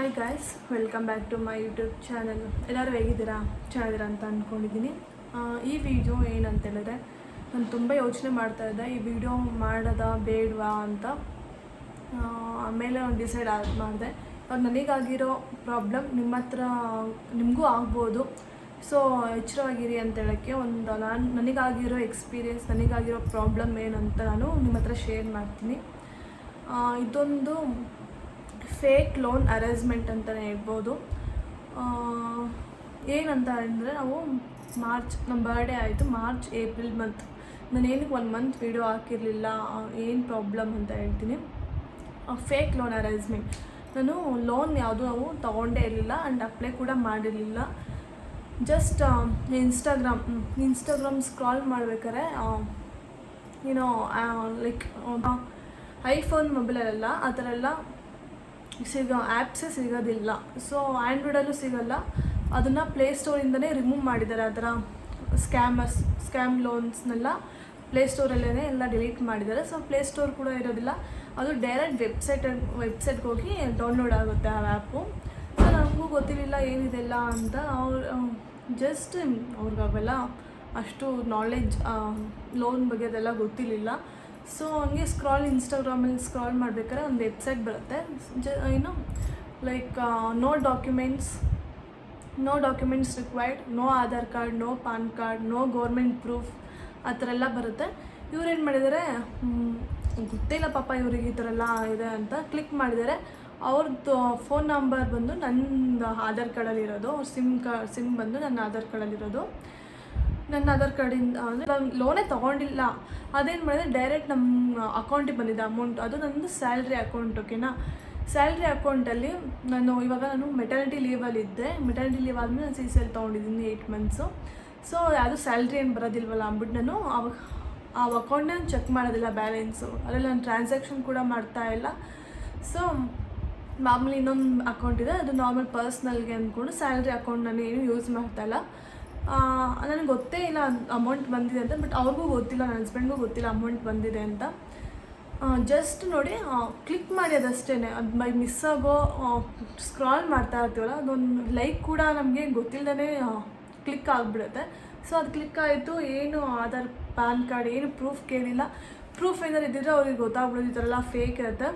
Hi guys welcome back to my YouTube channel ಎಲ್ಲರೂ ಹೇಗಿದ್ದೀರಾ? ಚೆನ್ನಾಗಿದ್ದೀರಾ ಅಂತ ಅಂದ್ಕೊಂಡಿದ್ದೀನಿ ಈ ವಿಡಿಯೋ ಏನಂತ ಹೇಳಿದ್ರೆ, ನಾನು ತುಂಬ ಯೋಚನೆ ಮಾಡ್ತಾ ಇದ್ದೆ, ಈ ವಿಡಿಯೋ ಮಾಡೋದ ಬೇಡವಾ ಅಂತ. ಆಮೇಲೆ ನಾನು ಡಿಸೈಡ್ ಆಗಿ ಮಾಡಿದೆ. ಅವ್ರು ನನಗಾಗಿರೋ ಪ್ರಾಬ್ಲಮ್ ನಿಮ್ಮ ಹತ್ರ ನಿಮಗೂ ಆಗ್ಬೋದು. ಸೊ ಎಚ್ಚರವಾಗಿರಿ ಅಂತ ಹೇಳೋಕ್ಕೆ ಒಂದು ನಾನು, ನನಗಾಗಿರೋ ಎಕ್ಸ್ಪೀರಿಯೆನ್ಸ್ ನನಗಾಗಿರೋ ಪ್ರಾಬ್ಲಮ್ ಏನಂತ ನಾನು ನಿಮ್ಮ ಹತ್ರ ಶೇರ್ ಮಾಡ್ತೀನಿ. ಇದೊಂದು ಫೇಕ್ ಲೋನ್ ಅರೇಂಜ್ಮೆಂಟ್ ಅಂತಲೇ ಹೇಳ್ಬೋದು. ಏನಂತ ಅಂದರೆ ನಾವು ಮಾರ್ಚ್ ನಮ್ಮ ಬರ್ಡೇ ಆಯಿತು, ಮಾರ್ಚ್, ಏಪ್ರಿಲ್ ಮಂತ್ ನಾನು ಏನಕ್ಕೆ ಒನ್ ಮಂತ್ ವೀಡಿಯೋ ಹಾಕಿರಲಿಲ್ಲ ಏನು ಪ್ರಾಬ್ಲಮ್ ಅಂತ ಹೇಳ್ತೀನಿ. ಫೇಕ್ ಲೋನ್ ಅರೇಂಜ್ಮೆಂಟ್ ನಾನು ಲೋನ್ ಯಾವುದು ನಾವು ತೊಗೊಂಡೇ ಇರಲಿಲ್ಲ ಆ್ಯಂಡ್ ಅಪ್ಲೈ ಕೂಡ ಮಾಡಿರಲಿಲ್ಲ. ಜಸ್ಟ್ ಇನ್ಸ್ಟಾಗ್ರಾಮ್ ಇನ್ಸ್ಟಾಗ್ರಾಮ್ ಸ್ಕ್ರಾಲ್ ಮಾಡ್ಬೇಕಾದ್ರೆ ಏನೋ ಲೈಕ್ ಐಫೋನ್ ಮೊಬೈಲಲ್ಲೆಲ್ಲ ಆ ಥರ ಎಲ್ಲ ಸಿಗೋ ಆ್ಯಪ್ಸೇ ಸಿಗೋದಿಲ್ಲ. ಸೊ ಆ್ಯಂಡ್ರಾಯ್ಡಲ್ಲೂ ಸಿಗೋಲ್ಲ. ಅದನ್ನು ಪ್ಲೇಸ್ಟೋರಿಂದನೇ ರಿಮೂವ್ ಮಾಡಿದ್ದಾರೆ. ಅದರ ಸ್ಕ್ಯಾಮರ್ಸ್ ಸ್ಕ್ಯಾಮ್ ಲೋನ್ಸ್ನೆಲ್ಲ ಪ್ಲೇಸ್ಟೋರಲ್ಲೇ ಎಲ್ಲ ಡಿಲೀಟ್ ಮಾಡಿದ್ದಾರೆ. ಸೊ ಪ್ಲೇಸ್ಟೋರ್ ಕೂಡ ಇರೋದಿಲ್ಲ. ಅದು ಡೈರೆಕ್ಟ್ ವೆಬ್ಸೈಟ್ ವೆಬ್ಸೈಟ್ಗೆ ಹೋಗಿ ಡೌನ್ಲೋಡ್ ಆಗುತ್ತೆ ಆ ಆ್ಯಪು ಸೊ ನಮಗೂ ಗೊತ್ತಿರಲಿಲ್ಲ ಏನಿದೆಲ್ಲ ಅಂತ. ಅವ್ರು ಜಸ್ಟ್ ಅವ್ರಿಗಾಗಲ್ಲ ಅಷ್ಟು ನಾಲೆಡ್ಜ್ ಲೋನ್ ಬಗ್ಗೆ ಅದೆಲ್ಲ ಗೊತ್ತಿರಲಿಲ್ಲ. ಸೊ ಹಂಗೆ ಸ್ಕ್ರಾಲ್ ಇನ್ಸ್ಟಾಗ್ರಾಮಲ್ಲಿ ಸ್ಕ್ರಾಲ್ ಮಾಡ್ಬೇಕಾದ್ರೆ ಒಂದು ವೆಬ್ಸೈಟ್ ಬರುತ್ತೆ. ಜ ಏನು like no documents no documents required no Aadhaar card no PAN card no government proof ಆ ಥರ ಎಲ್ಲ ಬರುತ್ತೆ. ಇವ್ರೇನು ಮಾಡಿದ್ದಾರೆ ಗೊತ್ತಿಲ್ಲ ಪಾಪ ಇವ್ರಿಗೆ ಈ ಥರ ಎಲ್ಲ ಇದೆ ಅಂತ ಕ್ಲಿಕ್ ಮಾಡಿದ್ದಾರೆ ಅವ್ರದ್ದು ಫೋನ್ ನಂಬರ್ ಬಂದು ನನ್ನ ಆಧಾರ್ ಕಾರ್ಡಲ್ಲಿರೋದು ಅವ್ರ ಸಿಮ್ ಕಾ ಸಿಮ್ ಬಂದು ನನ್ನ ಆಧಾರ್ ಕಾರ್ಡಲ್ಲಿರೋದು ನನ್ನ ಆಧಾರ್ ಕಾರ್ಡಿಂದ, ಅಂದರೆ ನಾನು ಲೋನೇ ತೊಗೊಂಡಿಲ್ಲ. ಅದೇನು ಮಾಡಿದ್ರೆ ಡೈರೆಕ್ಟ್ ನಮ್ಮ ಅಕೌಂಟಿಗೆ ಬಂದಿದೆ ಅಮೌಂಟ್ ಅದು ನನ್ನದು ಸ್ಯಾಲ್ರಿ ಅಕೌಂಟ್ ಓಕೆನಾ ಸ್ಯಾಲ್ರಿ ಅಕೌಂಟಲ್ಲಿ ನಾನು ಇವಾಗ ನಾನು ಮೆಟರ್ನಿಟಿ ಲೀವಲ್ಲಿ ಇದ್ದೆ. ಮೆಟರ್ನಿಟಿ ಲೀವ್ ಆದಮೇಲೆ ನಾನು ಸಿ ಸಿ ಎಲ್ ತೊಗೊಂಡಿದ್ದೀನಿ ಏಯ್ಟ್ ಮಂತ್ಸು ಸೊ ಯಾವುದು ಸ್ಯಾಲ್ರಿ ಏನು ಬರೋದಿಲ್ವಲ್ಲ ಅಂದ್ಬಿಟ್ಟು ನಾನು ಅವಾಗ, ಆ ಅಕೌಂಟ್ನ ಚೆಕ್ ಮಾಡೋದಿಲ್ಲ ಬ್ಯಾಲೆನ್ಸು ಅದರಲ್ಲಿ ನಾನು ಟ್ರಾನ್ಸಾಕ್ಷನ್ ಕೂಡ ಮಾಡ್ತಾ ಇಲ್ಲ. ಸೊ ಮಾಮೂಲಿ ಇನ್ನೊಂದು ಅಕೌಂಟ್ ಇದೆ. ಅದು ನಾರ್ಮಲ್ ಪರ್ಸ್ನಲ್ಗೆ ಅಂದ್ಕೊಂಡು ಸ್ಯಾಲ್ರಿ ಅಕೌಂಟ್ ನಾನು ಏನು ಯೂಸ್ ಮಾಡ್ತಾ ಇಲ್ಲ. ನನಗೆ ಗೊತ್ತೇ ಇಲ್ಲ ಅಮೌಂಟ್ ಬಂದಿದೆ ಅಂತ ಬಟ್ ಅವ್ರಿಗೂ ಗೊತ್ತಿಲ್ಲ, ನನ್ನ ಹಸ್ಬೆಂಡ್ಗೂ ಗೊತ್ತಿಲ್ಲ ಅಮೌಂಟ್ ಬಂದಿದೆ ಅಂತ. ಜಸ್ಟ್ ನೋಡಿ ಕ್ಲಿಕ್ ಮಾಡಿ ಅದಷ್ಟೇ ಅದು ಬೈ ಮಿಸ್ ಆಗೋ ಸ್ಕ್ರಾಲ್ ಮಾಡ್ತಾ ಇರ್ತೀವಲ್ಲ, ಅದೊಂದು ಲೈಕ್ ಕೂಡ ನಮಗೆ ಗೊತ್ತಿಲ್ಲದೇ ಕ್ಲಿಕ್ ಆಗಿಬಿಡುತ್ತೆ. ಸೊ ಅದು ಕ್ಲಿಕ್ ಆಯಿತು. ಏನು ಆಧಾರ್ ಪ್ಯಾನ್ ಕಾರ್ಡ್ ಏನು ಪ್ರೂಫ್ ಕೇಳಿಲ್ಲ. ಪ್ರೂಫ್ ಏನಾದ್ರು ಇದ್ದಿದ್ರೆ ಅವ್ರಿಗೆ ಗೊತ್ತಾಗ್ಬಿಡೋದು ಈ ಥರ ಎಲ್ಲ ಫೇಕ್ ಇರುತ್ತೆ.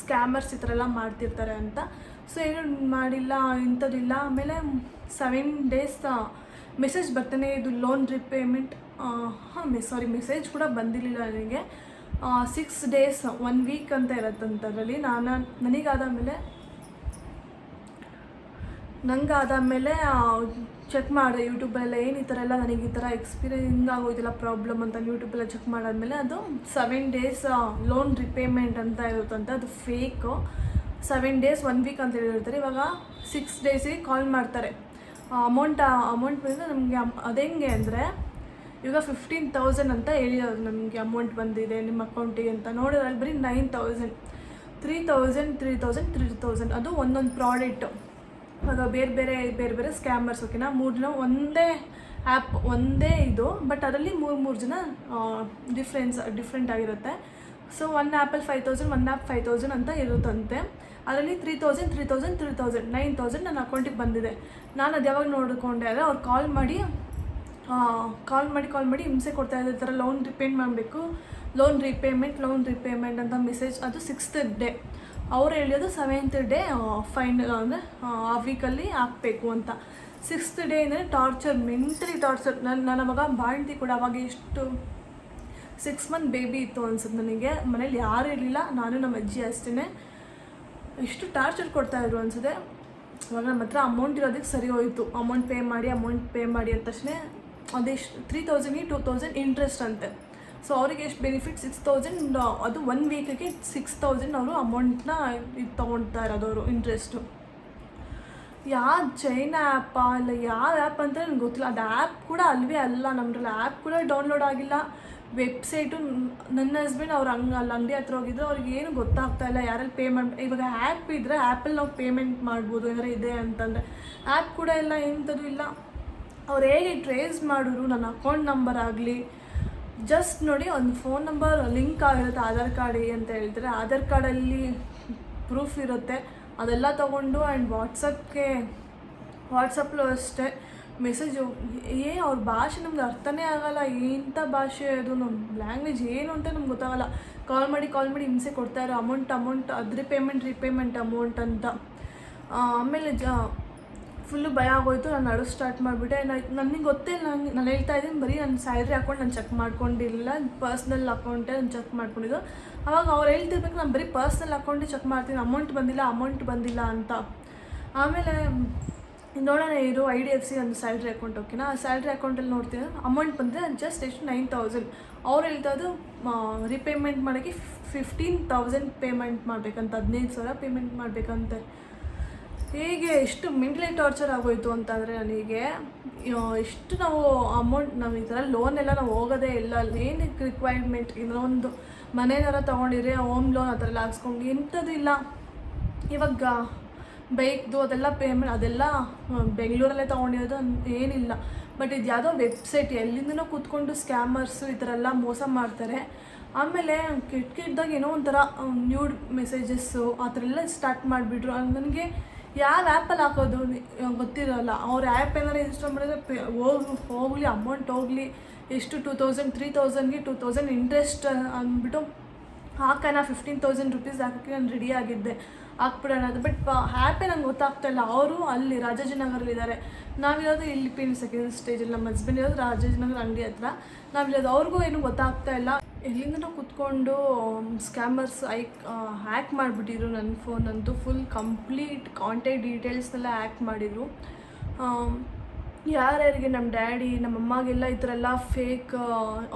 ಸ್ಕ್ಯಾಮರ್ಸ್ ಈ ಥರ ಎಲ್ಲ ಮಾಡ್ತಿರ್ತಾರೆ ಅಂತ. ಸೊ ಏನು ಮಾಡಿಲ್ಲ, ಇಂಥದ್ದಿಲ್ಲ. ಆಮೇಲೆ ಸೆವೆನ್ ಡೇಸ್ ಮೆಸೇಜ್ ಬರ್ತಾನೆ, ಇದು ಲೋನ್ ರಿಪೇಮೆಂಟ್ ಹಾಂ ಮೆ ಸಾರಿ ಮೆಸೇಜ್ ಕೂಡ ಬಂದಿರಲಿಲ್ಲ ನನಗೆ. ಸಿಕ್ಸ್ ಡೇಸ್ ಒನ್ ವೀಕ್ ಅಂತ ಇರತ್ತಂತ ಅದರಲ್ಲಿ ನಾನು ನನಗಾದ ನಂಗಾದ ಮೇಲೆ ಚೆಕ್ ಮಾಡಿದೆ ಯೂಟ್ಯೂಬಲ್ಲೆಲ್ಲ ಏನು ಈ ಥರ ಎಲ್ಲ ನನಗೆ ಈ ಥರ ಎಕ್ಸ್ಪೀರಿಯನ್ಸ್ ಆಗೋದಿಲ್ಲ ಪ್ರಾಬ್ಲಮ್ ಅಂತ ಯೂಟ್ಯೂಬೆಲ್ಲ ಚೆಕ್ ಮಾಡಾದ್ಮೇಲೆ ಅದು ಸೆವೆನ್ ಡೇಸ್ ಲೋನ್ ರಿಪೇಮೆಂಟ್ ಅಂತ ಇರುತ್ತಂತೆ ಅದು fake seven days one week ಅಂತ ಹೇಳಿರ್ತಾರೆ. ಇವಾಗ ಸಿಕ್ಸ್ ಡೇಸಿಗೆ ಕಾಲ್ ಮಾಡ್ತಾರೆ. ಅಮೌಂಟ್ ಅಮೌಂಟ್ ಬಂದರೆ ನಮಗೆ ಅದೆಂಗೆ ಅಂದರೆ ಇವಾಗ ಫಿಫ್ಟೀನ್ ತೌಸಂಡ್ ಅಂತ ಹೇಳಿರೋದು ನಮಗೆ ಅಮೌಂಟ್ ಬಂದಿದೆ ನಿಮ್ಮ ಅಕೌಂಟಿಗೆ ಅಂತ. ನೋಡಿದ್ರೆ ಅಲ್ಲಿ ಬರೀ nine thousand three thousand three thousand three thousand ಅದು ಒಂದೊಂದು ಪ್ರಾಡಕ್ಟು ಆಗ ಬೇರೆ ಬೇರೆ ಬೇರೆ ಬೇರೆ ಸ್ಕ್ಯಾಮರ್ಸ್ ಓಕೆನಾ ಮೂರು ಜನ ಒಂದೇ ಆ್ಯಪ್ ಒಂದೇ ಇದು ಬಟ್ ಅದರಲ್ಲಿ ಮೂರು ಮೂರು ಜನ ಡಿಫ್ರೆನ್ಸ್ ಡಿಫ್ರೆಂಟ್ ಆಗಿರುತ್ತೆ. ಸೊ ಒನ್ ಆ್ಯಪಲ್ಲಿ five thousand one app five thousand ಅಂತ ಇರುತ್ತಂತೆ. ಅದರಲ್ಲಿ three thousand three thousand three thousand nine thousand ನನ್ನ ಅಕೌಂಟಿಗೆ ಬಂದಿದೆ. ನಾನು ಅದು ಯಾವಾಗ ನೋಡಿಕೊಂಡೆ ಅಂದರೆ ಅವ್ರು ಕಾಲ್ ಮಾಡಿ ಕಾಲ್ ಮಾಡಿ ಕಾಲ್ ಮಾಡಿ ಹಿಂಸೆ ಕೊಡ್ತಾ ಇದ್ದಾರೆ. ಥರ ಲೋನ್ ರಿಪೇಮೆಂಟ್ ಮಾಡಬೇಕು. ಲೋನ್ ರಿಪೇಮೆಂಟ್ ಲೋನ್ ರಿಪೇಮೆಂಟ್ ಅಂತ ಮೆಸೇಜ್ ಅದು ಸಿಕ್ಸ್ತ್ ಡೇ ಅವ್ರು ಹೇಳಿದ್ರು ಸೆವೆಂತ್ ಡೇ ಫೈನಲ್ ಅಂದರೆ, ಆ ವೀಕಲ್ಲಿ ಹಾಕಬೇಕು ಅಂತ. ಸಿಕ್ಸ್ತ್ ಡೇ ಅಂದರೆ ಟಾರ್ಚರ್ ಮೆಂಟಲಿ ಟಾರ್ಚರ್ ನನ್ನ ನನ್ನ ಮಗ ಬಾಣ್ತಿ ಕೂಡ ಅವಾಗ ಎಷ್ಟು ಸಿಕ್ಸ್ ಮಂತ್ ಬೇಬಿ ಇತ್ತು ಅನ್ಸುತ್ತೆ ನನಗೆ. ಮನೇಲಿ ಯಾರೂ ಇರಲಿಲ್ಲ. ನಾನು ನಮ್ಮ ಅಜ್ಜಿ ಅಷ್ಟೇ ಎಷ್ಟು ಟಾರ್ಚರ್ ಕೊಡ್ತಾಯಿದ್ರು ಅನ್ಸುತ್ತೆ. ಇವಾಗ ನಮ್ಮ ಹತ್ರ ಅಮೌಂಟ್ ಇರೋದಕ್ಕೆ ಸರಿ ಹೋಯಿತು. ಅಮೌಂಟ್ ಪೇ ಮಾಡಿ ಅಮೌಂಟ್ ಪೇ ಮಾಡಿ ಅಂದ ತಕ್ಷಣ ಅದೆಷ್ಟು ತ್ರೀ ತೌಸಂಡಿಗೆ ಟೂ ತೌಸಂಡ್ ಇಂಟ್ರೆಸ್ಟ್ ಅಂತೆ. ಸೊ ಅವ್ರಿಗೆ ಎಷ್ಟು ಬೆನಿಫಿಟ್ ಸಿಕ್ಸ್ ತೌಸಂಡ್ ಅದು ಒನ್ ವೀಕಿಗೆ ಸಿಕ್ಸ್ ತೌಸಂಡ್ ಅವರು ಅಮೌಂಟ್ನ ಇದು ತೊಗೊಳ್ತಾ ಇರೋದವರು ಇಂಟ್ರೆಸ್ಟು ಯಾವ ಚೈನಾ ಆ್ಯಪಾ ಇಲ್ಲ ಯಾವ ಆ್ಯಪ್ ಅಂತ ನನಗೆ ಗೊತ್ತಿಲ್ಲ. ಅದು ಆ್ಯಪ್ ಕೂಡ ಅಲ್ವೇ ಅಲ್ಲ ನಮ್ಮದ್ರಲ್ಲಿ ಆ್ಯಪ್ ಕೂಡ ಡೌನ್ಲೋಡ್ ಆಗಿಲ್ಲ. ವೆಬ್ಸೈಟು ನನ್ನ ಹಸ್ಬೆಂಡ್ ಅವ್ರು ಹಂಗೆ ಅಲ್ಲಿ ಅಂಗಡಿ ಹತ್ರ ಹೋಗಿದ್ರು, ಅವ್ರಿಗೆ ಏನು ಗೊತ್ತಾಗ್ತಾ ಇಲ್ಲ, ಯಾರಲ್ಲಿ ಪೇ ಮಾಡಿ ಇವಾಗ ಆ್ಯಪ್ ಇದ್ದರೆ ಆ್ಯಪಲ್ಲಿ ನಾವು ಪೇಮೆಂಟ್ ಮಾಡ್ಬೋದು, ಏನಾರು ಇದೆ ಅಂತಂದರೆ. ಆ್ಯಪ್ ಕೂಡ ಇಲ್ಲ ಎಂಥದ್ದು ಇಲ್ಲ. ಅವ್ರು ಹೇಗೆ ಟ್ರೇಸ್ ಮಾಡಿದ್ರು, ನನ್ನ ಅಕೌಂಟ್ ನಂಬರ್ ಆಗಲಿ ಜಸ್ಟ್ ನೋಡಿ ಒಂದು ಫೋನ್ ನಂಬರ್ ಲಿಂಕ್ ಆಗಿರುತ್ತೆ ಆಧಾರ್ ಕಾರ್ಡ್ ಅಂತ ಹೇಳ್ತಾರೆ ಆಧಾರ್ ಕಾರ್ಡಲ್ಲಿ ಪ್ರೂಫ್ ಇರುತ್ತೆ. ಅದೆಲ್ಲ ತೊಗೊಂಡು ಆ್ಯಂಡ್ ವಾಟ್ಸಪ್ಗೆ ವಾಟ್ಸಪ್ಲು ಅಷ್ಟೇ. ಮೆಸೇಜು ಏ, ಅವ್ರ ಭಾಷೆ ನಮ್ಗೆ ಅರ್ಥನೇ ಆಗಲ್ಲ ಎಂಥ ಭಾಷೆ ಅದು ನಮ್ಮ ಲ್ಯಾಂಗ್ವೇಜ್ ಏನು ಅಂತ ನಮ್ಗೆ ಗೊತ್ತಾಗಲ್ಲ. ಕಾಲ್ ಮಾಡಿ ಕಾಲ್ ಮಾಡಿ ಹಿಂಸೆ ಕೊಡ್ತಾಯಿರೋ ಅಮೌಂಟ್ ಅಮೌಂಟ್ ಅದು ರಿಪೇಮೆಂಟ್ ರಿಪೇಮೆಂಟ್ ಅಮೌಂಟ್ ಅಂತ. ಆಮೇಲೆ ಜ ಫುಲ್ಲು ಭಯ ಆಗೋಯ್ತು, ನಾನು ನಡು ಸ್ಟಾರ್ಟ್ ಮಾಡಿಬಿಟ್ಟೆ. ನನಗೆ ಗೊತ್ತೇ ನಂಗೆ, ನಾನು ಹೇಳ್ತಾ ಇದ್ದೀನಿ, ಬರೀ ನನ್ನ ಸ್ಯಾಲ್ರಿ ಅಕೌಂಟ್ ನಾನು ಚೆಕ್ ಮಾಡ್ಕೊಂಡಿಲ್ಲ ಪರ್ಸ್ನಲ್ ಅಕೌಂಟೇ ನಾನು ಚೆಕ್ ಮಾಡ್ಕೊಂಡಿದ್ದು. ಅವಾಗ ಅವ್ರು ಹೇಳ್ತಿರ್ಬೇಕು, ನಾನು ಬರೀ ಪರ್ಸ್ನಲ್ ಅಕೌಂಟೇ ಚೆಕ್ ಮಾಡ್ತೀನಿ ಅಮೌಂಟ್ ಬಂದಿಲ್ಲ ಅಮೌಂಟ್ ಬಂದಿಲ್ಲ ಅಂತ. ಆಮೇಲೆ ನೋಡೋಣ ಇರೋ ಐ ಡಿ ಎಫ್ ಸಿ ಒಂದು ಸ್ಯಾಲ್ರಿ ಅಕೌಂಟ್ ಓಕೆನಾ ಆ ಸ್ಯಾಲ್ರಿ ಅಕೌಂಟಲ್ಲಿ ನೋಡ್ತೀನಿ. ಅಮೌಂಟ್ ಬಂದರೆ ಜಸ್ಟ್ ಎಷ್ಟು? Nine thousand. ಅವ್ರು ಹೇಳ್ತಾ ಇದ್ದು ರಿಪೇಮೆಂಟ್ ಮಾಡೋಕ್ಕೆ ಫಿಫ್ಟೀನ್ ತೌಸಂಡ್ ಪೇಮೆಂಟ್ ಮಾಡಬೇಕಂತ, ಹದಿನೈದು ಸಾವಿರ ಪೇಮೆಂಟ್ ಮಾಡಬೇಕಂತೆ. ಹೇಗೆ ಎಷ್ಟು ಮೆಂಟಲಿ ಟಾರ್ಚರ್ ಆಗೋಯ್ತು ಅಂತಂದರೆ ನನಗೆ ಎಷ್ಟು ನಾವು ಅಮೌಂಟ್ ನಾವು ಈ ಥರ ಲೋನ್ ಎಲ್ಲ ನಾವು ಹೋಗೋದೇ ಇಲ್ಲ. ಅಲ್ಲಿ ಏನಕ್ಕೆ ರಿಕ್ವೈರ್ಮೆಂಟ್ ಇನ್ನೊಂದು ಮನೆನಾರ ತೊಗೊಂಡಿದ್ರೆ ಹೋಮ್ ಲೋನ್ ಆ ಥರ ಎಲ್ಲ ಹಾಕ್ಸ್ಕೊಂಡು ಇಂಥದ್ದು ಇಲ್ಲ. ಇವಾಗ ಬೈಕ್ದು ಅದೆಲ್ಲ ಪೇಮೆಂಟ್ ಅದೆಲ್ಲ ಬೆಂಗಳೂರಲ್ಲೇ ತೊಗೊಂಡಿರೋದು ಏನಿಲ್ಲ. ಬಟ್ ಇದು ಯಾವುದೋ ವೆಬ್ಸೈಟ್ ಎಲ್ಲಿಂದನೋ ಕೂತ್ಕೊಂಡು ಸ್ಕ್ಯಾಮರ್ಸು ಈ ಥರ ಎಲ್ಲ ಮೋಸ ಮಾಡ್ತಾರೆ. ಆಮೇಲೆ ಕೆಟ್ಟ ಕೆಟ್ಟದಾಗ ಏನೋ ಒಂಥರ ನ್ಯೂಡ್ ಮೆಸೇಜಸ್ಸು ಆ ಥರ ಎಲ್ಲ ಸ್ಟಾರ್ಟ್ ಮಾಡಿಬಿಟ್ರು. ನನಗೆ ಯಾವ ಆ್ಯಪಲ್ಲಿ ಹಾಕೋದು ಗೊತ್ತಿರೋಲ್ಲ. ಅವ್ರ ಆ್ಯಪ್ ಏನಾರು ಇನ್ಸ್ಟಾಲ್ ಮಾಡಿದ್ರೆ ಹೋಗಿ, ಹೋಗಲಿ ಅಮೌಂಟ್ ಹೋಗಲಿ, ಎಷ್ಟು ಟೂ ತೌಸಂಡ್ ತ್ರೀ ತೌಸಂಡ್ಗೆ ಟೂ ತೌಸಂಡ್ ಇಂಟ್ರೆಸ್ಟ್ ಅಂದ್ಬಿಟ್ಟು ಹಾಕೋಣ ಫಿಫ್ಟೀನ್ ತೌಸಂಡ್ ರುಪೀಸ್ ಹಾಕೋಕ್ಕೆ ನಾನು ರೆಡಿ ಆಗಿದ್ದೆ. ಹಾಕ್ಬಿಡೋಣ ಅದು ಬಟ್ ಹ್ಯಾಪೇ ನಂಗೆ ಗೊತ್ತಾಗ್ತಾ ಇಲ್ಲ. ಅವರು ಅಲ್ಲಿ ರಾಜಾಜಿನಗರಲ್ಲಿದ್ದಾರೆ ನಾವಿರೋದು ಇಲ್ಲಿ ಪಿನ್ ಸೆಕೆಂಡ್ ಸ್ಟೇಜಲ್ಲಿ ನಮ್ಮ ಹಸ್ಬೆಂಡ್ ಇರೋದು ರಾಜಾಜಿನಗರ ಅಂಗಡಿ ಹತ್ರ. ನಾವಿರೋದು ಅವ್ರಿಗೂ ಏನು ಗೊತ್ತಾಗ್ತಾ ಇಲ್ಲ. ಎಲ್ಲಿಂದ ಕುತ್ಕೊಂಡು ಸ್ಕ್ಯಾಮರ್ಸ್ ಐಕ್ ಹ್ಯಾಕ್ ಮಾಡಿಬಿಟ್ಟಿದ್ರು ನನ್ನ ಫೋನ್ ಅಂತೂ. ಫುಲ್ ಕಂಪ್ಲೀಟ್ ಕಾಂಟ್ಯಾಕ್ಟ್ ಡೀಟೇಲ್ಸ್ನೆಲ್ಲ ಹ್ಯಾಕ್ ಮಾಡಿದರು. ಯಾರ್ಯಾರಿಗೆ ನಮ್ಮ ಡ್ಯಾಡಿ ನಮ್ಮ ಅಮ್ಮಗೆಲ್ಲ ಈ ಥರ ಎಲ್ಲ ಫೇಕ್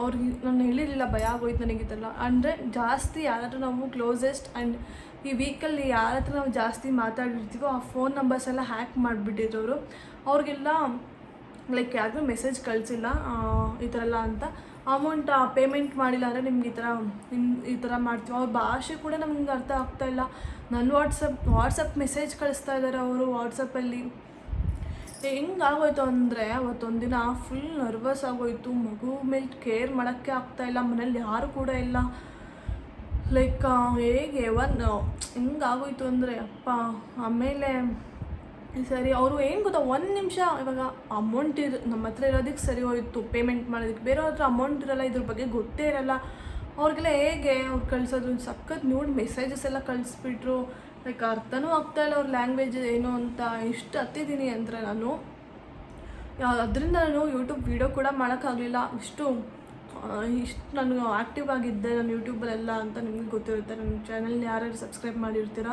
ಅವ್ರಿಗೆ ನಾನು ಹೇಳಿರಲಿಲ್ಲ, ಭಯ ಆಗೋಯ್ತು ನನಗೆ ಥರ ಅಂದರೆ ಜಾಸ್ತಿ ಯಾರಾದರೂ ನಾವು ಕ್ಲೋಸೆಸ್ಟ್ ಆ್ಯಂಡ್ ಈ ವೀಕಲ್ಲಿ ಯಾರ ಹತ್ರ ನಾವು ಜಾಸ್ತಿ ಮಾತಾಡಿರ್ತೀವೋ ಆ ಫೋನ್ ನಂಬರ್ಸ್ ಎಲ್ಲ ಹ್ಯಾಕ್ ಮಾಡಿಬಿಟ್ಟಿರೋರು. ಅವ್ರಿಗೆಲ್ಲ ಲೈಕ್ ಯಾರಿಗೂ ಮೆಸೇಜ್ ಕಳಿಸಿಲ್ಲ ಈ ಥರ ಎಲ್ಲ ಅಂತ. ಅಮೌಂಟ್ ಪೇಮೆಂಟ್ ಮಾಡಿಲ್ಲ ಅಂದರೆ ನಿಮ್ಗೆ ಈ ಥರ ನಿಮ್, ಈ ಥರ ಮಾಡ್ತೀವಿ. ಅವ್ರ ಭಾಷೆ ಕೂಡ ನಮ್ಗೆ ಅರ್ಥ ಆಗ್ತಾ ಇಲ್ಲ. ನನ್ನ ವಾಟ್ಸಪ್ ವಾಟ್ಸಪ್ ಮೆಸೇಜ್ ಕಳಿಸ್ತಾ ಇದ್ದಾರೆ ಅವರು ವಾಟ್ಸಪ್ಪಲ್ಲಿ ಹೆಂಗೆ ಆಗೋಯ್ತು ಅಂದರೆ ದಿನ ಫುಲ್ ನರ್ವಸ್ ಆಗೋಯ್ತು. ಮಗು ಮೇಲೆ ಕೇರ್ ಮಾಡೋಕ್ಕೆ ಇಲ್ಲ. ಮನೇಲಿ ಯಾರು ಕೂಡ ಇಲ್ಲ. ಲೈಕ್ ಹೇಗೆ? ಒಂದು ಹೆಂಗೆ ಆಗೋಯ್ತು ಅಂದರೆ, ಅಪ್ಪ, ಆಮೇಲೆ, ಸರಿ, ಅವರು ಏನು ಗೊತ್ತಾ, ಒಂದು ನಿಮಿಷ, ಇವಾಗ ಅಮೌಂಟ್ ಇರ್, ನಮ್ಮ ಹತ್ರ ಇರೋದಕ್ಕೆ ಸರಿ ಹೋಯಿತು ಪೇಮೆಂಟ್ ಮಾಡೋದಕ್ಕೆ ಬೇರೆಯವ್ರ ಹತ್ರ ಅಮೌಂಟ್ ಇರಲ್ಲ, ಇದ್ರ ಬಗ್ಗೆ ಗೊತ್ತೇ ಇರಲ್ಲ. ಅವ್ರಿಗೆಲ್ಲ ಹೇಗೆ? ಅವ್ರು ಕಳ್ಸೋದು ಸಖತ್ ನೋಡಿ ಮೆಸೇಜಸ್ ಎಲ್ಲ ಕಳಿಸ್ಬಿಟ್ರು. ಲೈಕ್ ಅರ್ಥನೂ ಆಗ್ತಾ ಇಲ್ಲ ಅವ್ರ ಲ್ಯಾಂಗ್ವೇಜ್ ಏನು ಅಂತ. ಇಷ್ಟು ಹತ್ತಿದ್ದೀನಿ ಅಂದರೆ ನಾನು. ಅದರಿಂದ ನಾನು ಯೂಟ್ಯೂಬ್ ವೀಡಿಯೋ ಕೂಡ ಮಾಡೋಕ್ಕಾಗಲಿಲ್ಲ. ಇಷ್ಟು ಇಷ್ಟು ನಾನು ಆ್ಯಕ್ಟಿವ್ ಆಗಿದ್ದೆ ನಾನು ಯೂಟ್ಯೂಬಲ್ಲೆಲ್ಲ ಅಂತ ನಿಮಗೆ ಗೊತ್ತಿರುತ್ತೆ. ನನ್ನ ಚಾನಲ್ನ ಯಾರ್ಯಾರು ಸಬ್ಸ್ಕ್ರೈಬ್ ಮಾಡಿರ್ತೀರ,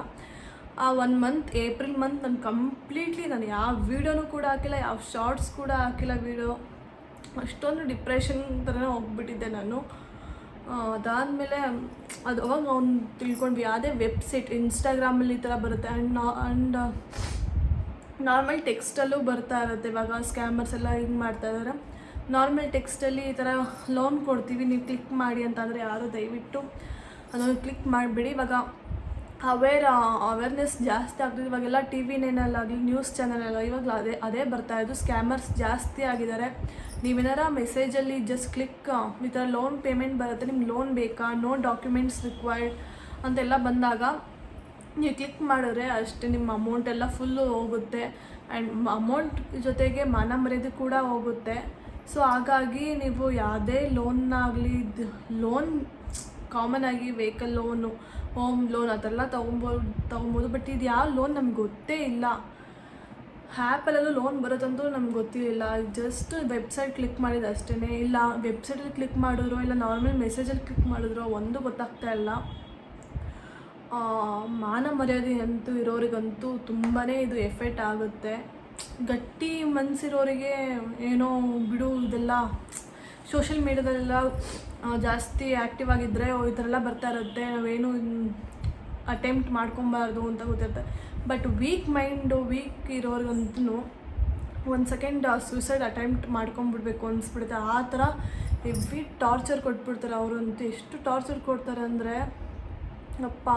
ಆ ಒನ್ ಮಂತ್ ಏಪ್ರಿಲ್ ಮಂತ್ ನಾನು ಕಂಪ್ಲೀಟ್ಲಿ ನಾನು ಯಾವ ವೀಡಿಯೋನೂ ಕೂಡ ಹಾಕಿಲ್ಲ, ಯಾವ ಶಾರ್ಟ್ಸ್ ಕೂಡ ಹಾಕಿಲ್ಲ ವೀಡಿಯೋ ಅಷ್ಟೊಂದು ಡಿಪ್ರೆಷನ್ ಥರನೇ ಹೋಗ್ಬಿಟ್ಟಿದ್ದೆ ನಾನು. ಅದಾದಮೇಲೆ ಅದು ಅವಾಗ ಅವ್ನು ತಿಳ್ಕೊಂಡ್ವಿ, ಯಾವುದೇ ವೆಬ್ಸೈಟ್ ಇನ್ಸ್ಟಾಗ್ರಾಮಲ್ಲಿ ಈ ಥರ ಬರುತ್ತೆ. ಆ್ಯಂಡ್ ನಾ ಆ್ಯಂಡ್ ನಾರ್ಮಲ್ ಟೆಕ್ಸ್ಟಲ್ಲೂ ಬರ್ತಾ ಇರುತ್ತೆ. ಇವಾಗ ಸ್ಕ್ಯಾಮರ್ಸ್ ಎಲ್ಲ ಹಿಂಗೆ ಮಾಡ್ತಾ ಇದ್ದಾರೆ ನಾರ್ಮಲ್ ಟೆಕ್ಸ್ಟಲ್ಲಿ ಈ ಥರ ಲೋನ್ ಕೊಡ್ತೀವಿ, ನೀವು ಕ್ಲಿಕ್ ಮಾಡಿ ಅಂತಂದರೆ ಯಾರು ದಯವಿಟ್ಟು ಅದನ್ನು ಕ್ಲಿಕ್ ಮಾಡಿಬಿಡಿ. ಇವಾಗ ಅವೇರ್ ಅವೇರ್ನೆಸ್ ಜಾಸ್ತಿ ಆಗ್ತದೆ. ಇವಾಗೆಲ್ಲ ಟಿ ವಿ ನೈನಲ್ಲಾಗಲಿ ನ್ಯೂಸ್ ಚಾನಲಲ್ಲ ಇವಾಗ ಅದೇ ಅದೇ ಬರ್ತಾ ಇದ್ದು ಸ್ಕ್ಯಾಮರ್ಸ್ ಜಾಸ್ತಿ ಆಗಿದ್ದಾರೆ. ನೀವೇನಾರ ಮೆಸೇಜಲ್ಲಿ ಜಸ್ಟ್ ಕ್ಲಿಕ್ ಈ ಥರ ಲೋನ್ ಪೇಮೆಂಟ್ ಬರುತ್ತೆ, ನಿಮ್ಗೆ ಲೋನ್ ಬೇಕಾ? ನೋ ಡಾಕ್ಯುಮೆಂಟ್ಸ್ ರಿಕ್ವೈರ್ಡ್ ಅಂತೆಲ್ಲ ಬಂದಾಗ ನೀವು ಕ್ಲಿಕ್ ಮಾಡಿದ್ರೆ ಅಷ್ಟೇ ನಿಮ್ಮ ಅಮೌಂಟ್ ಎಲ್ಲ ಫುಲ್ಲು ಹೋಗುತ್ತೆ. ಆ್ಯಂಡ್ ಅಮೌಂಟ್ ಜೊತೆಗೆ ಮಾನ ಮರ್ಯಾದೆ ಕೂಡ ಹೋಗುತ್ತೆ. ಸೊ ಹಾಗಾಗಿ ನೀವು ಯಾವುದೇ ಲೋನ್ನಾಗಲಿ ಲೋನ್ ಕಾಮನ್ ಆಗಿ ವೆಹಿಕಲ್ ಲೋನು ಹೋಮ್ ಲೋನ್ ಅದೆಲ್ಲ ತೊಗೊಬೋದು ತೊಗೊಬೋದು. ಬಟ್ ಇದು ಯಾವ ಲೋನ್ ನಮ್ಗೆ ಗೊತ್ತೇ ಇಲ್ಲ. ಆ್ಯಪಲ್ಲೆಲ್ಲೂ ಲೋನ್ ಬರೋದಂತೂ ನಮ್ಗೆ ಗೊತ್ತಿರಲಿಲ್ಲ. ಜಸ್ಟ್ ವೆಬ್ಸೈಟ್ ಕ್ಲಿಕ್ ಮಾಡಿದ ಅಷ್ಟೇ ಇಲ್ಲ ವೆಬ್ಸೈಟಲ್ಲಿ ಕ್ಲಿಕ್ ಮಾಡಿದ್ರು, ಇಲ್ಲ ನಾರ್ಮಲ್ ಮೆಸೇಜಲ್ಲಿ ಕ್ಲಿಕ್ ಮಾಡಿದ್ರು ಒಂದು ಗೊತ್ತಾಗ್ತಾ ಇಲ್ಲ. ಮಾನ ಮರ್ಯಾದೆ ಅಂತೂ ಇರೋರಿಗಂತೂ ತುಂಬಾ ಇದು ಎಫೆಕ್ಟ್ ಆಗುತ್ತೆ. ಗಟ್ಟಿ ಮನಸ್ಸಿರೋರಿಗೆ ಏನೋ ಬಿಡು, ಇದೆಲ್ಲ ಸೋಷಲ್ ಮೀಡ್ಯಾದಲ್ಲೆಲ್ಲ ಜಾಸ್ತಿ ಆ್ಯಕ್ಟಿವ್ ಆಗಿದ್ದರೆ ಈ ಥರ ಎಲ್ಲ ಬರ್ತಾ ಇರುತ್ತೆ, ನಾವೇನು ಅಟೆಂಪ್ಟ್ ಮಾಡ್ಕೊಬಾರ್ದು ಅಂತ ಗೊತ್ತಿರುತ್ತೆ. ಬಟ್ ವೀಕ್ ಮೈಂಡು ವೀಕ್ ಇರೋರಿಗಂತೂ ಒಂದು ಸೆಕೆಂಡ್ ಸೂಸೈಡ್ ಅಟೆಂಪ್ಟ್ ಮಾಡ್ಕೊಂಬಿಡ್ಬೇಕು ಅನಿಸ್ಬಿಡುತ್ತೆ. ಆ ಥರ ಹೆವಿ ಟಾರ್ಚರ್ ಕೊಟ್ಬಿಡ್ತಾರೆ ಅವರಂತೂ. ಎಷ್ಟು ಟಾರ್ಚರ್ ಕೊಡ್ತಾರೆ ಅಂದರೆ, ಅಪ್ಪ,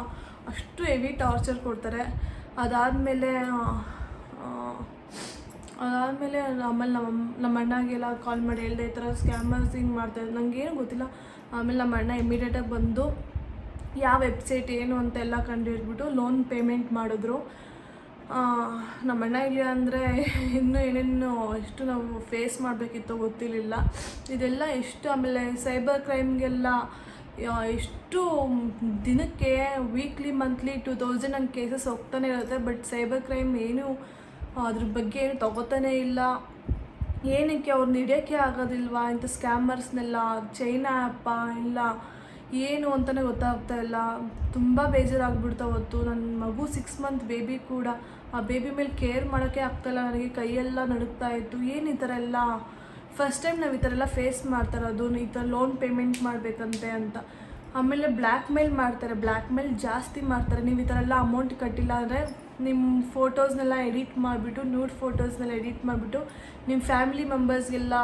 ಅಷ್ಟು ಹೆವಿ ಟಾರ್ಚರ್ ಕೊಡ್ತಾರೆ. ಅದಾದಮೇಲೆ ಅದಾದಮೇಲೆ ಆಮೇಲೆ ನಮ್ಮ ನಮ್ಮ ಅಣ್ಣಗೆಲ್ಲ ಕಾಲ್ ಮಾಡಿ ಹೇಳಿದೆ, ಈ ಥರ ಸ್ಕ್ಯಾಮರ್ಸ್ ಹಿಂಗೆ ಮಾಡ್ತಾರೆ ಏನು ಗೊತ್ತಿಲ್ಲ. ಆಮೇಲೆ ನಮ್ಮ ಅಣ್ಣ ಇಮಿಡಿಯೇಟಾಗಿ ಬಂದು ಯಾವ ವೆಬ್ಸೈಟ್ ಏನು ಅಂತೆಲ್ಲ ಕಂಡುಹಿಡ್ಬಿಟ್ಟು ಲೋನ್ ಪೇಮೆಂಟ್ ಮಾಡಿದ್ರು. ನಮ್ಮ ಅಣ್ಣ ಇಲ್ಲ ಅಂದರೆ ಇನ್ನೂ ಏನೇನು ಎಷ್ಟು ನಾವು ಫೇಸ್ ಮಾಡಬೇಕಿತ್ತೋ ಗೊತ್ತಿರಲಿಲ್ಲ. ಇದೆಲ್ಲ ಎಷ್ಟು ಆಮೇಲೆ ಸೈಬರ್ ಕ್ರೈಮ್ಗೆಲ್ಲ ಎಷ್ಟು ದಿನಕ್ಕೆ ವೀಕ್ಲಿ ಮಂತ್ಲಿ ಟು ತೌಸಂಡ್ ಹಂಗೆ ಕೇಸಸ್ ಹೋಗ್ತಾನೆ ಇರುತ್ತೆ. ಬಟ್ ಸೈಬರ್ ಕ್ರೈಮ್ ಏನು ಅದ್ರ ಬಗ್ಗೆ ಏನು ತಗೋತಾನೆ ಇಲ್ಲ. ಏನಕ್ಕೆ ಅವ್ರನ್ನ ಹಿಡಿಯೋಕ್ಕೆ ಆಗೋದಿಲ್ವಾ? ಇಂಥ ಸ್ಕ್ಯಾಮರ್ಸ್ನೆಲ್ಲ, ಚೈನಾ ಆ್ಯಪ್ಪ ಇಲ್ಲ, ಏನು ಅಂತಲೇ ಗೊತ್ತಾಗ್ತಾ ಇಲ್ಲ. ತುಂಬ ಬೇಜಾರಾಗ್ಬಿಡ್ತಾ ಹೊತ್ತು. ನನ್ನ ಮಗು ಸಿಕ್ಸ್ ಮಂತ್ ಬೇಬಿ ಕೂಡ, ಆ ಬೇಬಿ ಮೇಲೆ ಕೇರ್ ಮಾಡೋಕ್ಕೆ ಆಗ್ತಾಯಿಲ್ಲ ನನಗೆ ಕೈಯೆಲ್ಲ ನಡುಗ್ತಾ ಇತ್ತು. ಏನು ಈ ಥರ ಎಲ್ಲ? ಫಸ್ಟ್ ಟೈಮ್ ನಾವು ಈ ಥರ ಎಲ್ಲ ಫೇಸ್ ಮಾಡ್ತಾರೆ. ಇರೋದು ಈ ಥರ ಲೋನ್ ಪೇಮೆಂಟ್ ಮಾಡಬೇಕಂತೆ ಅಂತ. ಆಮೇಲೆ ಬ್ಲ್ಯಾಕ್ ಮೇಲ್ ಮಾಡ್ತಾರೆ. ಬ್ಲ್ಯಾಕ್ ಮೇಲ್ ಜಾಸ್ತಿ ಮಾಡ್ತಾರೆ. ನೀವು ಈ ಥರ ಎಲ್ಲ ಅಮೌಂಟ್ ಕಟ್ಟಿಲ್ಲ ಅಂದರೆ ನಿಮ್ಮ ಫೋಟೋಸ್ನೆಲ್ಲ ಎಡಿಟ್ ಮಾಡಿಬಿಟ್ಟು ನ್ಯೂಡ್ ಫೋಟೋಸ್ನೆಲ್ಲ ಎಡಿಟ್ ಮಾಡಿಬಿಟ್ಟು, ನಿಮ್ಮ ಫ್ಯಾಮಿಲಿ ಮೆಂಬರ್ಸ್ಗೆಲ್ಲ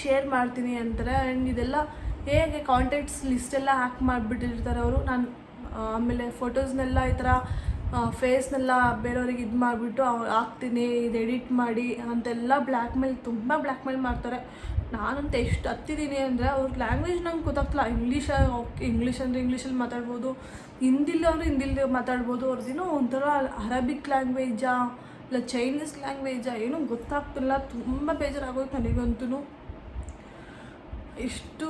ಶೇರ್ ಮಾಡ್ತೀನಿ ಅಂತಾರೆ. ಆ್ಯಂಡ್ ಇದೆಲ್ಲ ಹೇಗೆ ಕಾಂಟ್ಯಾಕ್ಟ್ಸ್ ಲಿಸ್ಟೆಲ್ಲ ಹ್ಯಾಕ್ ಮಾಡಿಬಿಟ್ಟಿರ್ತಾರೆ ಅವರು. ನಾನು ಆಮೇಲೆ ಫೋಟೋಸ್ನೆಲ್ಲ ಈ ಥರ ಫೇಸ್ನೆಲ್ಲ ಬೇರೆಯವ್ರಿಗೆ ಇದು ಮಾಡಿಬಿಟ್ಟು ಹಾಕ್ತೀನಿ, ಇದು ಎಡಿಟ್ ಮಾಡಿ ಅಂತೆಲ್ಲ ಬ್ಲ್ಯಾಕ್ ಮೇಲ್ ತುಂಬ ಬ್ಲ್ಯಾಕ್ ಮೇಲ್ ಮಾಡ್ತಾರೆ. ನಾನಂತ ಎಷ್ಟು ಹತ್ತಿದ್ದೀನಿ ಅಂದರೆ ಅವ್ರ ಲ್ಯಾಂಗ್ವೇಜ್ ನಂಗೆ ಗೊತ್ತಾಗ್ತಿಲ್ಲ. ಇಂಗ್ಲೀಷ್ ಇಂಗ್ಲೀಷ್ ಅಂದರೆ ಇಂಗ್ಲೀಷಲ್ಲಿ ಮಾತಾಡ್ಬೋದು. ಹಿಂದಿಲ್ಲ ಅವರು ಹಿಂದಿಲಿ ಮಾತಾಡ್ಬೋದು. ಅವ್ರದ್ದೇನೋ ಒಂಥರ ಅರಬಿಕ್ ಲ್ಯಾಂಗ್ವೇಜಾ ಇಲ್ಲ ಚೈನೀಸ್ ಲ್ಯಾಂಗ್ವೇಜಾ ಏನೂ ಗೊತ್ತಾಗ್ತಿಲ್ಲ. ತುಂಬ ಬೇಜಾರಾಗೋಯ್ತು ನನಗಂತೂ. ಇಷ್ಟು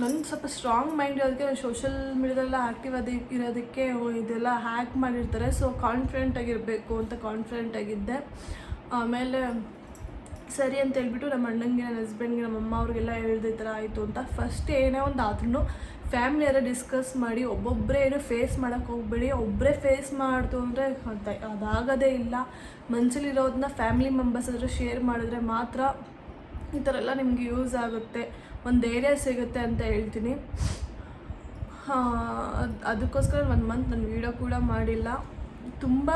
ನನ್ನ ಸ್ವಲ್ಪ ಸ್ಟ್ರಾಂಗ್ ಮೈಂಡ್ ಇರೋದಕ್ಕೆ, ನಾನು ಸೋಷಲ್ ಮೀಡಿಯಾದೆಲ್ಲ ಆ್ಯಕ್ಟಿವ್ ಅದೇ, ಇರೋದಕ್ಕೆ ಇದೆಲ್ಲ ಹ್ಯಾಕ್ ಮಾಡಿರ್ತಾರೆ. ಸೊ ಕಾನ್ಫಿಡೆಂಟ್ ಆಗಿರಬೇಕು ಅಂತ ಕಾನ್ಫಿಡೆಂಟ್ ಆಗಿದ್ದೆ. ಆಮೇಲೆ ಸರಿ ಅಂತ ಹೇಳ್ಬಿಟ್ಟು ನಮ್ಮ ಅಣ್ಣಂಗೆ ನನ್ನ ಹಸ್ಬೆಂಡ್ಗೆ ನಮ್ಮ ಅಮ್ಮ ಅವ್ರಿಗೆಲ್ಲ ಹೇಳಿದೆ ಈ ಥರ ಆಯಿತು ಅಂತ ಫಸ್ಟ್ ಏನೇ ಒಂದು ಆದ್ರೂ ಫ್ಯಾಮಿಲಿ ಎಲ್ಲ ಡಿಸ್ಕಸ್ ಮಾಡಿ ಒಬ್ಬೊಬ್ಬರೇ ಏನು ಫೇಸ್ ಮಾಡೋಕ್ಕೆ ಹೋಗ್ಬೇಡಿ ಒಬ್ಬರೇ ಫೇಸ್ ಮಾಡ್ತು ಅಂದರೆ ಅದು ಅದಾಗೋದೇ ಇಲ್ಲ. ಮನಸ್ಸಲ್ಲಿರೋದನ್ನ ಫ್ಯಾಮಿಲಿ ಮೆಂಬರ್ಸ್ ಹತ್ರ ಶೇರ್ ಮಾಡಿದ್ರೆ ಮಾತ್ರ ಈ ಥರ ಎಲ್ಲ ನಿಮಗೆ ಯೂಸ್ ಆಗುತ್ತೆ, ಒಂದು ಧೈರ್ಯ ಸಿಗುತ್ತೆ ಅಂತ ಹೇಳ್ತೀನಿ. ಅದ್- ಅದಕ್ಕೋಸ್ಕರ ಒಂದು ಮಂತ್ ನಾನು ವೀಡಿಯೋ ಕೂಡ ಮಾಡಿಲ್ಲ. ತುಂಬ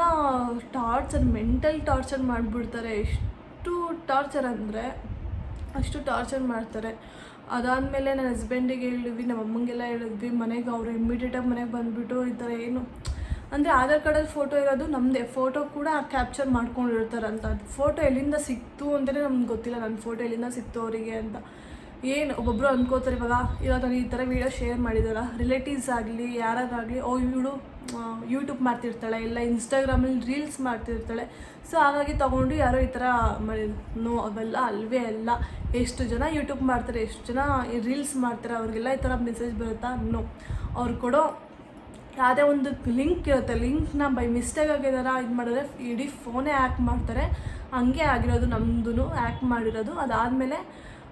ಟಾರ್ಚರ್ ಮೆಂಟಲ್ ಟಾರ್ಚರ್ ಮಾಡಿಬಿಡ್ತಾರೆ ಎಷ್ಟು ಟಾರ್ಚರ್ ಅಂದರೆ ಅಷ್ಟು ಟಾರ್ಚರ್ ಮಾಡ್ತಾರೆ. ಅದಾದಮೇಲೆ ನನ್ನ ಹಸ್ಬೆಂಡಿಗೆ ಹೇಳಿದ್ವಿ, ನಮ್ಮ ಅಮ್ಮಂಗೆಲ್ಲ ಹೇಳಿದ್ವಿ, ಮನೆಗೆ ಅವರು ಇಮ್ಮಿಡಿಯೇಟಾಗಿ ಮನೆಗೆ ಬಂದುಬಿಟ್ಟು ಈ ಥರ ಏನು, ಅಂದರೆ ಆಧಾರ್ ಕಾರ್ಡಲ್ಲಿ ಫೋಟೋ ಇರೋದು ನಮ್ಮದೇ ಫೋಟೋ ಕೂಡ ಕ್ಯಾಪ್ಚರ್ ಮಾಡ್ಕೊಂಡಿರ್ತಾರಂತ ಅದು ಫೋಟೋ ಎಲ್ಲಿಂದ ಸಿಕ್ತು ಅಂತಲೇ ನಮ್ಗೆ ಗೊತ್ತಿಲ್ಲ ನನ್ನ ಫೋಟೋ ಎಲ್ಲಿಂದ ಸಿಕ್ತು ಅವರಿಗೆ ಅಂತ. ಏನು ಒಬ್ಬೊಬ್ಬರು ಅಂದ್ಕೋತಾರೆ ಇವಾಗ ಇವಾಗ ನಾನು ಈ ಥರ ವೀಡಿಯೋ ಶೇರ್ ಮಾಡಿದಾರ. ರಿಲೇಟಿವ್ಸ್ ಆಗಲಿ ಯಾರಾಗಲಿ ಓ, ಇವಳು ಯೂಟ್ಯೂಬ್ ಮಾಡ್ತಿರ್ತಾಳೆ, ಇಲ್ಲ ಇನ್ಸ್ಟಾಗ್ರಾಮಲ್ಲಿ ರೀಲ್ಸ್ ಮಾಡ್ತಿರ್ತಾಳೆ. ಸೊ ಹಾಗಾಗಿ ತೊಗೊಂಡು ಯಾರೋ ಈ ಥರ ನೋ ಅವೆಲ್ಲ ಅಲ್ವೇ ಅಲ್ಲ. ಎಷ್ಟು ಜನ ಯೂಟ್ಯೂಬ್ ಮಾಡ್ತಾರೆ, ಎಷ್ಟು ಜನ ರೀಲ್ಸ್ ಮಾಡ್ತಾರೆ, ಅವ್ರಿಗೆಲ್ಲ ಈ ಥರ ಮೆಸೇಜ್ ಬರುತ್ತಾ? ನೋ ಅವ್ರು ಕೊಡೋ ಯಾವುದೇ ಒಂದು ಲಿಂಕ್ ಇರುತ್ತೆ ಲಿಂಕ್ನ ಬೈ ಮಿಸ್ಟೇಕ್ ಆಗಿದಾರ ಇದು ಮಾಡಿದ್ರೆ ಇಡೀ ಫೋನೇ ಆ್ಯಕ್ ಮಾಡ್ತಾರೆ. ಹಂಗೆ ಆಗಿರೋದು ನಮ್ಮದು ಆ್ಯಕ್ ಮಾಡಿರೋದು. ಅದಾದಮೇಲೆ,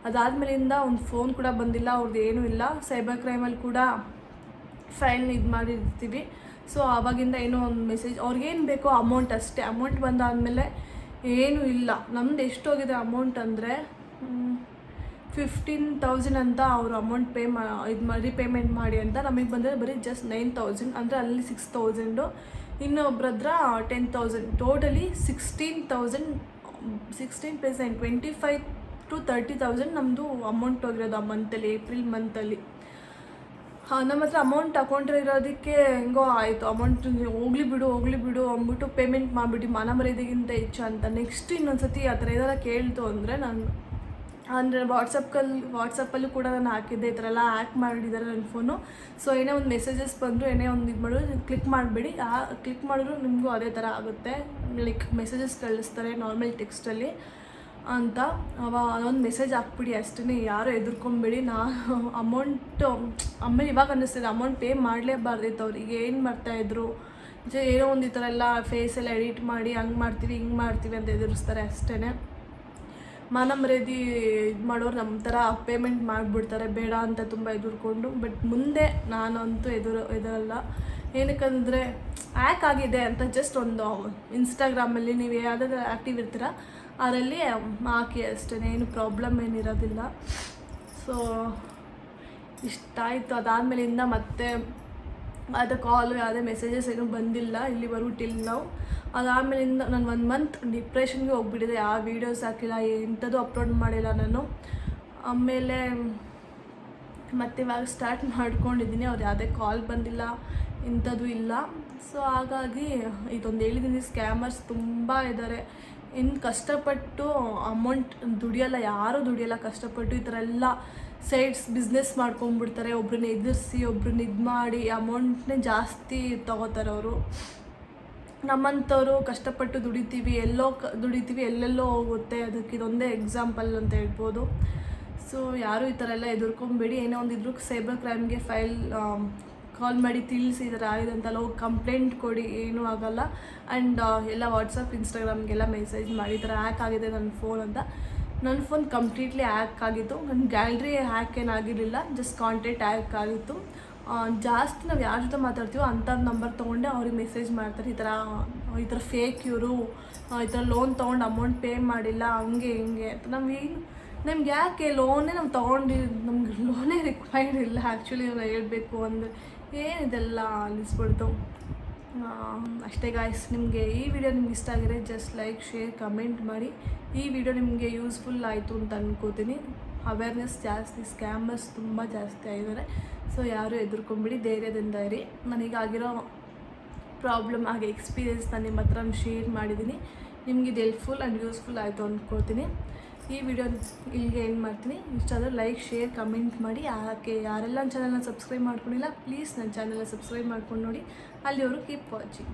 ಅದಾದಮೇಲಿಂದ ಒಂದು ಫೋನ್ ಕೂಡ ಬಂದಿಲ್ಲ ಅವ್ರದ್ದು ಏನೂ ಇಲ್ಲ. ಸೈಬರ್ ಕ್ರೈಮಲ್ಲಿ ಕೂಡ ಫೈಲ್ ಇದು ಮಾಡಿರ್ತೀವಿ. ಸೊ ಆವಾಗಿಂದ ಏನೋ ಒಂದು ಮೆಸೇಜ್ ಅವ್ರಿಗೇನು ಬೇಕೋ ಅಮೌಂಟ್ ಅಷ್ಟೇ. ಅಮೌಂಟ್ ಬಂದಾದಮೇಲೆ ಏನೂ ಇಲ್ಲ. ನಮ್ದು ಎಷ್ಟೋಗಿದೆ ಅಮೌಂಟ್ ಅಂದರೆ ಫಿಫ್ಟೀನ್ ತೌಸಂಡ್ ಅಂತ ಅವರು ಅಮೌಂಟ್ ಪೇ ಮಾ, ಇದು ಮಾಡಿ ರೀಪೇಮೆಂಟ್ ಮಾಡಿ ಅಂತ ನಮಗೆ ಬಂದರೆ ಬರೀ ಜಸ್ಟ್ ನೈನ್ ತೌಸಂಡ್ ಅಂದರೆ ಅಲ್ಲಿ ಸಿಕ್ಸ್ ತೌಸಂಡು ಇನ್ನೊಬ್ರ ಹತ್ರ ten thousand totally sixteen thousand sixteen plus twenty five to thirty thousand ನಮ್ಮದು ಅಮೌಂಟ್ ಹೋಗಿರೋದು ಆ ಮಂತಲ್ಲಿ ಏಪ್ರಿಲ್ ಮಂತಲ್ಲಿ ನಮ್ಮ ಹತ್ರ ಅಮೌಂಟ್ ಅಕೌಂಟ್ ಇರೋದಕ್ಕೆ ಹೆಂಗೋ ಆಯಿತು. ಅಮೌಂಟ್ ಹೋಗ್ಲಿ ಬಿಡು ಹೋಗ್ಲಿ ಬಿಡು ಅಂದ್ಬಿಟ್ಟು ಪೇಮೆಂಟ್ ಮಾಡಿಬಿಟ್ಟು ಮಾನ ಮರ್ಯಾದೆಗಿಂತ ಹೆಚ್ಚು ಅಂತ. ನೆಕ್ಸ್ಟ್ ಇನ್ನೊಂದು ಸತಿ ಆ ಥರ ಏನಾರ ಕೇಳ್ತು ಅಂದರೆ ನಾನು, ಅಂದರೆ ವಾಟ್ಸಪ್ಪಲ್ಲಿ ವಾಟ್ಸಪ್ಪಲ್ಲೂ ಕೂಡ ನಾನು ಹಾಕಿದ್ದೆ. ಈ ಥರ ಎಲ್ಲ ಹ್ಯಾಕ್ ಮಾಡಿದ್ದಾರೆ ನನ್ನ ಫೋನು ಸೊ ಏನೇ ಒಂದು ಮೆಸೇಜಸ್ ಬಂದರೂ, ಏನೇ ಒಂದು ಇದು ಮಾಡಿದ್ರು ಕ್ಲಿಕ್ ಮಾಡಬೇಡಿ. ಆ ಕ್ಲಿಕ್ ಮಾಡಿದ್ರು ನಿಮಗೂ ಅದೇ ಥರ ಆಗುತ್ತೆ. ಲೈಕ್ ಮೆಸೇಜಸ್ ಕಳಿಸ್ತಾರೆ ನಾರ್ಮಲ್ ಟೆಕ್ಸ್ಟಲ್ಲಿ ಅಂತ ಅವ ಅದೊಂದು ಮೆಸೇಜ್ ಹಾಕ್ಬಿಡಿ ಅಷ್ಟೇ ಯಾರು ಎದುರ್ಕೊಂಬೇಡಿ ನಾ ಅಮೌಂಟು ಆಮೇಲೆ ಇವಾಗ ಅನ್ನಿಸ್ತಿದೆ ಅಮೌಂಟ್ ಪೇ ಮಾಡಲೇಬಾರ್ದಿತ್ತು ಅವ್ರಿಗೆ. ಏನು ಮಾಡ್ತಾಯಿದ್ರು ಜ, ಏನೋ ಒಂದು ಈ ಥರ ಎಲ್ಲ ಫೇಸ್ ಎಲ್ಲ ಎಡಿಟ್ ಮಾಡಿ, ಹಂಗೆ ಮಾಡ್ತೀವಿ, ಹಿಂಗೆ ಮಾಡ್ತೀವಿ ಅಂತ ಎದುರಿಸ್ತಾರೆ ಅಷ್ಟೇ ಮಾನ ಮರ್ಯಾದಿ ಇದು ಮಾಡೋರು ನಮ್ಮ ಥರ ಪೇಮೆಂಟ್ ಮಾಡಿಬಿಡ್ತಾರೆ. ಬೇಡ ಅಂತ ತುಂಬ ಎದುರ್ಕೊಂಡು ಬಟ್ ಮುಂದೆ ನಾನಂತೂ ಎದುರು ಎದುರಲ್ಲ ಏನಕ್ಕಂದರೆ ಆ್ಯಕ್ ಆಗಿದೆ ಅಂತ ಜಸ್ಟ್ ಒಂದು ಇನ್ಸ್ಟಾಗ್ರಾಮಲ್ಲಿ ನೀವು ಯಾವುದಾದ್ರು ಆ್ಯಕ್ಟಿವ್ ಇರ್ತೀರ? ಅದರಲ್ಲಿ ಹಾಕಿ ಅಷ್ಟೇ ಏನು ಪ್ರಾಬ್ಲಮ್ ಏನಿರೋದಿಲ್ಲ. ಸೊ ಇಷ್ಟಾಯಿತು ಅದಾದಮೇಲಿಂದ ಮತ್ತೆ ಅದು ಕಾಲು ಯಾವುದೇ ಮೆಸೇಜಸ್ ಏನೂ ಬಂದಿಲ್ಲ. ಇಲ್ಲಿವರೆಗೂ ಟಿಲ್ ನಾವು. ಅದಾದಮೇಲಿಂದ ನಾನು ಒಂದು ಮಂತ್ ಡಿಪ್ರೆಷನ್ಗೆ ಹೋಗ್ಬಿಟ್ಟಿದೆ. ಯಾವ ವೀಡಿಯೋಸ್ ಹಾಕಿಲ್ಲ ಎಂಥದ್ದು ಅಪ್ಲೋಡ್ ಮಾಡಿಲ್ಲ ನಾನು. ಆಮೇಲೆ ಮತ್ತೆ ಇವಾಗ ಸ್ಟಾರ್ಟ್ ಮಾಡ್ಕೊಂಡಿದ್ದೀನಿ. ಅವ್ರು ಯಾವುದೇ ಕಾಲ್ ಬಂದಿಲ್ಲ ಇಂಥದ್ದು ಇಲ್ಲ. ಸೊ ಹಾಗಾಗಿ ಇದೊಂದು ಹೇಳಿದ್ದೀನಿ ಸ್ಕ್ಯಾಮರ್ಸ್ ತುಂಬ ಇದ್ದಾರೆ ಇನ್ನು ಕಷ್ಟಪಟ್ಟು ಅಮೌಂಟ್ ದುಡಿಯಲ್ಲ, ಯಾರೂ ದುಡಿಯಲ್ಲ, ಕಷ್ಟಪಟ್ಟು ಈ ಥರ ಎಲ್ಲ ಸೈಡ್ಸ್ ಬಿಸ್ನೆಸ್ ಮಾಡ್ಕೊಂಡ್ಬಿಡ್ತಾರೆ. ಒಬ್ರನ್ನ ಎದುರಿಸಿ, ಒಬ್ರನ್ನ ಇದು ಮಾಡಿ ಅಮೌಂಟ್ನೇ ಜಾಸ್ತಿ ತಗೋತಾರೆ ಅವರು. ನಮ್ಮಂಥವ್ರು ಕಷ್ಟಪಟ್ಟು ದುಡಿತೀವಿ, ಎಲ್ಲೋ ಕ, ದುಡಿತೀವಿ, ಎಲ್ಲೆಲ್ಲೋ ಹೋಗುತ್ತೆ. ಅದಕ್ಕೆ ಇದೊಂದೇ ಎಕ್ಸಾಂಪಲ್ ಅಂತ ಹೇಳ್ಬೋದು. ಸೊ ಯಾರು ಈ ಥರ ಎಲ್ಲ ಎದುರ್ಕೊಂಬೇಡಿ. ಏನೋ ಒಂದು ಇದ್ರೂ ಸೈಬರ್ ಕ್ರೈಮ್ಗೆ ಫೈಲ್ ಕಾಲ್ ಮಾಡಿ ತಿಳಿಸಿ ಈ ಥರ ಆಗಿದೆ ಅಂತೆಲ್ಲ ಹೋಗಿ ಕಂಪ್ಲೇಂಟ್ ಕೊಡಿ, ಏನೂ ಆಗಲ್ಲ. ಆ್ಯಂಡ್ ಎಲ್ಲ ವಾಟ್ಸಪ್ ಇನ್ಸ್ಟಾಗ್ರಾಮ್ಗೆಲ್ಲ ಮೆಸೇಜ್ ಮಾಡಿ ಈ ಥರ ಹ್ಯಾಕ್ ಆಗಿದೆ ನನ್ನ ಫೋನ್ ಅಂತ. ನನ್ನ ಫೋನ್ ಕಂಪ್ಲೀಟ್ಲಿ ಹ್ಯಾಕ್ ಆಗಿತ್ತು. ನನ್ನ ಗ್ಯಾಲ್ರಿ ಹ್ಯಾಕ್ ಏನಾಗಿರಲಿಲ್ಲ ಜಸ್ಟ್ ಕಾಂಟ್ಯಾಕ್ಟ್ ಹ್ಯಾಕ್ ಆಗಿತ್ತು. ಜಾಸ್ತಿ ನಾವು ಯಾರ ಜೊತೆ ಮಾತಾಡ್ತೀವೋ ಅಂಥದ್ದು ನಂಬರ್ ತೊಗೊಂಡೆ, ಅವ್ರಿಗೆ ಮೆಸೇಜ್ ಮಾಡ್ತಾರೆ, ಈ ಥರ ಈ ಥರ ಫೇಕ್ ಇವರು ಈ ಥರ ಲೋನ್ ತೊಗೊಂಡು ಅಮೌಂಟ್ ಪೇ ಮಾಡಿಲ್ಲ, ಹಂಗೆ, ಹಿಂಗೆ ಅಂತ. ನಾವು ಏನು, ನಮ್ಗೆ ಯಾಕೆ ಲೋನೇ ನಾವು ತೊಗೊಂಡು ನಮ್ಗೆ ಲೋನೇ ರಿಕ್ವೈರ್ಡ್ ಇಲ್ಲ ಆ್ಯಕ್ಚುಲಿ ನಾವು ಹೇಳಬೇಕು ಅಂದರೆ. ಏನಿದೆಲ್ಲ ಅನಿಸ್ಬಿಡ್ತು ಆ, ಅಷ್ಟೇ ಗಾಯ್ಸ್ ನಿಮಗೆ ಈ ವಿಡಿಯೋ ನಿಮ್ಗೆ ಇಷ್ಟ ಆಗಿದೆ ಜಸ್ಟ್ ಲೈಕ್ ಶೇರ್ ಕಮೆಂಟ್ ಮಾಡಿ. ಈ ವಿಡಿಯೋ ನಿಮಗೆ ಯೂಸ್ಫುಲ್ ಆಯಿತು ಅಂತ ಅಂದ್ಕೋತೀನಿ ಅವೇರ್ನೆಸ್ ಜಾಸ್ತಿ ಸ್ಕ್ಯಾಮರ್ಸ್ ತುಂಬ ಜಾಸ್ತಿ ಆಗಿದ್ದಾರೆ. ಸೊ ಯಾರು ಎದುರ್ಕೊಂಬಿಡಿ ಧೈರ್ಯದಿಂದ ಇರಿ. ನನಗಾಗಿರೋ ಪ್ರಾಬ್ಲಮ್ ಹಾಗೆ ಎಕ್ಸ್ಪೀರಿಯೆನ್ಸ್ ನಾನು ನಿಮ್ಮ ಹತ್ರ ಶೇರ್ ಮಾಡಿದ್ದೀನಿ ನಿಮ್ಗೆ ಇದು ಹೆಲ್ಪ್ಫುಲ್ ಆ್ಯಂಡ್ ಯೂಸ್ಫುಲ್ ಆಯಿತು ಅಂದ್ಕೊಳ್ತೀನಿ ಈ ವಿಡಿಯೋ ಇಲ್ಲಿಗೆ ಏನು ಮಾಡ್ತೀನಿ. ಇಷ್ಟ ಆದರೆ ಲೈಕ್ ಶೇರ್ ಕಮೆಂಟ್ ಮಾಡಿ. ಯಾಕೆ ಯಾರೆಲ್ಲ ನನ್ನ ಚಾನಲ್ನ ಸಬ್ಸ್ಕ್ರೈಬ್ ಮಾಡ್ಕೊಂಡಿಲ್ಲ ಪ್ಲೀಸ್ ನನ್ನ ಚಾನಲ್ನ ಸಬ್ಸ್ಕ್ರೈಬ್ ಮಾಡ್ಕೊಂಡು ನೋಡಿ. ಅಲ್ಲಿವರು ಕೀಪ್ ವಾಚಿಂಗ್